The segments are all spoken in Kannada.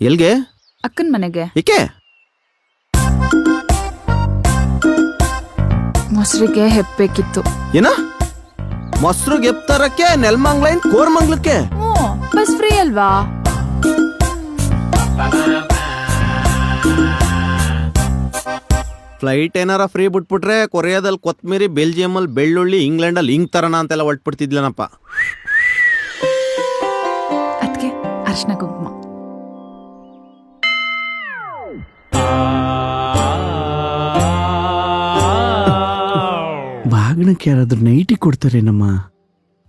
ಎಲ್ಗೆ? ಅಕ್ಕನ್ ಮನೆಗೆ. ಏಕೆ? ಮೊಸರಿಗೆ ಹೆಪ್ಬೇಕಿತ್ತು ಏನ? ಮೊಸರು ಗೆಪ್ತರಕ್ಕೆ ನೆಲ್ಮಂಗ್ಲೈನ್ ಕೋರ್ಮಂಗ್ಲಕ್ಕೆ ಹ್ಞೂ ಬಸ್ ಫ್ರೀ ಅಲ್ವಾ? ಫ್ಲೈಟ್ ಏನಾರ ಫ್ರೀ ಬಿಟ್ಬಿಟ್ರೆ ಕೊರಿಯಾದಲ್ಲಿ ಕೊತ್ಮೀರಿ ಬೆಲ್ಜಿಯಮಲ್ಲಿ ಬೆಳ್ಳುಳ್ಳಿ ಇಂಗ್ಲೆಂಡಲ್ಲಿ ಹಿಂಗ್ ತರನ ಅಂತೆಲ್ಲ ಹೊಟ್ಬಿಡ್ತಿದ್ಲನಪ್ಪ ಅದಕ್ಕೆ ಅರ್ಶನ ಕುಂಕುಮ. ಬಾಗ್ನಕ್ಕೆ ಯಾರಾದ್ರೂ ನೈಟಿ ಕೊಡ್ತಾರೇನಮ್ಮ?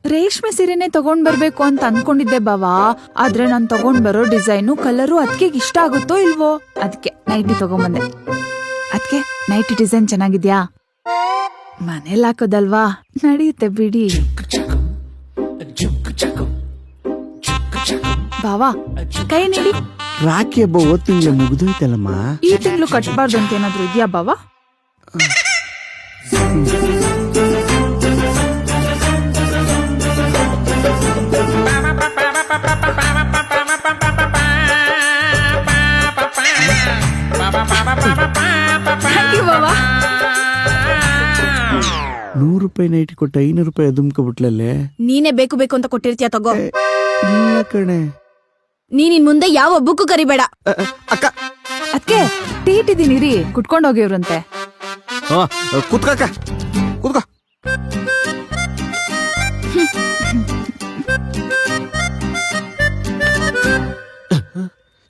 ರೇಷ್ಮೆ ಸೀರೆನೆ ತಗೊಂಡ್ ಬರ್ಬೇಕು ಅಂತ ಅನ್ಕೊಂಡಿದ್ದೆ ಬಾವಾ. ಆದ್ರೆ ನಾನ್ ತಗೊಂಡ್ ಬರೋ ಡಿಸೈನು ಕಲರು ಅದಕ್ಕೆ ಇಷ್ಟ ಆಗುತ್ತೋ ಇಲ್ವೋ? ಅದಕ್ಕೆ ನೈಟಿ ತಗೊಂಬಂದೆ. ಅದಕ್ಕೆ ನೈಟಿ ಡಿಸೈನ್ ಚೆನ್ನಾಗಿದ್ಯಾ? ಮನೇಲಿ ಹಾಕೋದಲ್ವಾ? ನಡೆಯುತ್ತೆ ಬಿಡಿ. ಬಾವಾ ಕೈ ನೀಡಿ. ರಾಖಿ ಹಬ್ಬ ಓದ್ ತಿಂಗ್ಳು ಮುಗ್ದೋಯ್ತಲ್ಲಮ್ಮ? ಈ ತಿಂಗಳು ಕಟ್ಬಾರ್ದು ಅಂತ ಏನಾದ್ರು ಇದ್ಯಾ ಬಾವಾ? ನೂರು ರೂಪಾಯಿ ನೈಟಿ ಕೊಟ್ಟ ಐನೂರು ರೂಪಾಯಿ ಅದುಮ್ಕೊಬಿಟ್ಲಲ್ಲೇ? ನೀನೇ ಬೇಕು ಬೇಕು ಅಂತ ಕೊಟ್ಟಿರ್ತೀಯ ತಗೋ. ಇಲ್ಲ ಕಣೆ. ನೀನ್ ಇನ್ ಮುಂದೆ ಯಾವ ಹಬ್ಬಕ್ಕೂ ಕರಿಬೇಡ. ಅಕ್ಕ. ಅದಕ್ಕೆ ಟೀ ಇಟ್ಟಿದ್ದೀನಿ ರೀ ಕುಟ್ಕೊಂಡ್ ಹೋಗಿವ್ರಂತೆ. ಹಾ ಕುತ್ಕಕ್ಕ ಕುತ್ಕ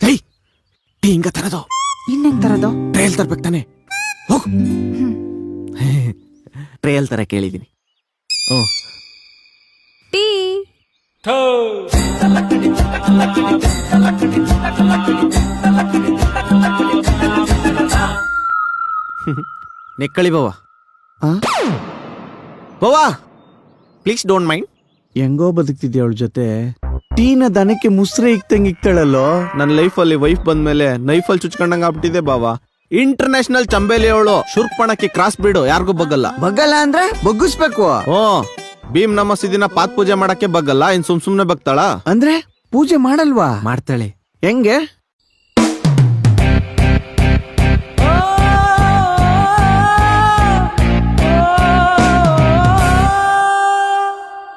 ಹೇ ಹಿಂಗ ತರದು. ಇನ್ನೆಂಗ್ ತರದು? ಟ್ರೇಲ್ ತರ್ಬೇಕು ತಾನೆ. ಹೋಗು. ಟ್ರೇಲ್ ತರ ಕೇಳಿದೀನಿ. ಓ. ಟೀ. ನೆಕ್ಕಳಿ ಬಾವ ಆ? ಬಾವಾ ಪ್ಲೀಸ್ ಡೋಂಟ್ ಮೈಂಡ್ ಹೆಂಗೋ ಬದುಕ್ತಿದ್ಯ ಅವಳ ಜೊತೆ? ಟೀನ ದನಕ್ಕೆ ಮುಸ್ರೆ ಇಕ್ತಂಗ್ ಇಕ್ತಾಳಲ್ಲೋ? ನನ್ನ ಲೈಫಲ್ಲಿ ವೈಫ್ ಬಂದ್ಮೇಲೆ ನೈಫಲ್ಲಿ ಚುಚ್ಕೊಂಡಂಗ ಆಗ್ಬಿಟ್ಟಿದೆ ಬಾವಾ. ಇಂಟರ್ನ್ಯಾಷನಲ್ ಚಂಬೇಲಿ ಅವಳು ಶುರ್ಪಣಕ್ಕೆ ಕ್ರಾಸ್ ಬಿಡು ಯಾರಿಗೂ ಬಗ್ಗಲ್ಲ. ಬಗ್ಗಲ್ಲ ಅಂದ್ರೆ ಬಗ್ಗಿಸ್ಬೇಕು. ಓ ಭೀಮ್ ನಮ್ಮ ದಿನ ಪಾತ್ ಪೂಜೆ ಮಾಡಕ್ಕೆ ಬಗ್ಗಲ್ಲ ಇನ್ ಸುಮ್ ಸುಮ್ನೆ ಬಗ್ತಾಳ. ಅಂದ್ರೆ ಪೂಜೆ ಮಾಡಲ್ವಾ? ಮಾಡ್ತಾಳೆ. ಹೆಂಗೆ?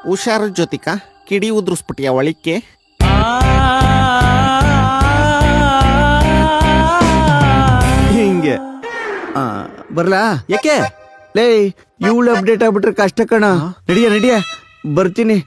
ಹುಷಾರು ಜ್ಯೋತಿಕ ಕಿಡಿ ಉದ್ರಿಸ್ಬಿಟ್ಟಿಯ ಒಳಿಕೆ ಹಿಂಗೆ. ಬರ್ಲಾ? ಯಾಕೆ? ಲೇ, ಇವಳು ಅಪ್ಡೇಟ್ ಆಗ್ಬಿಟ್ರೆ ಕಷ್ಟ ಕಣ. ನಡಿಯ ನಡಿಯ. ಬರ್ತೀನಿ.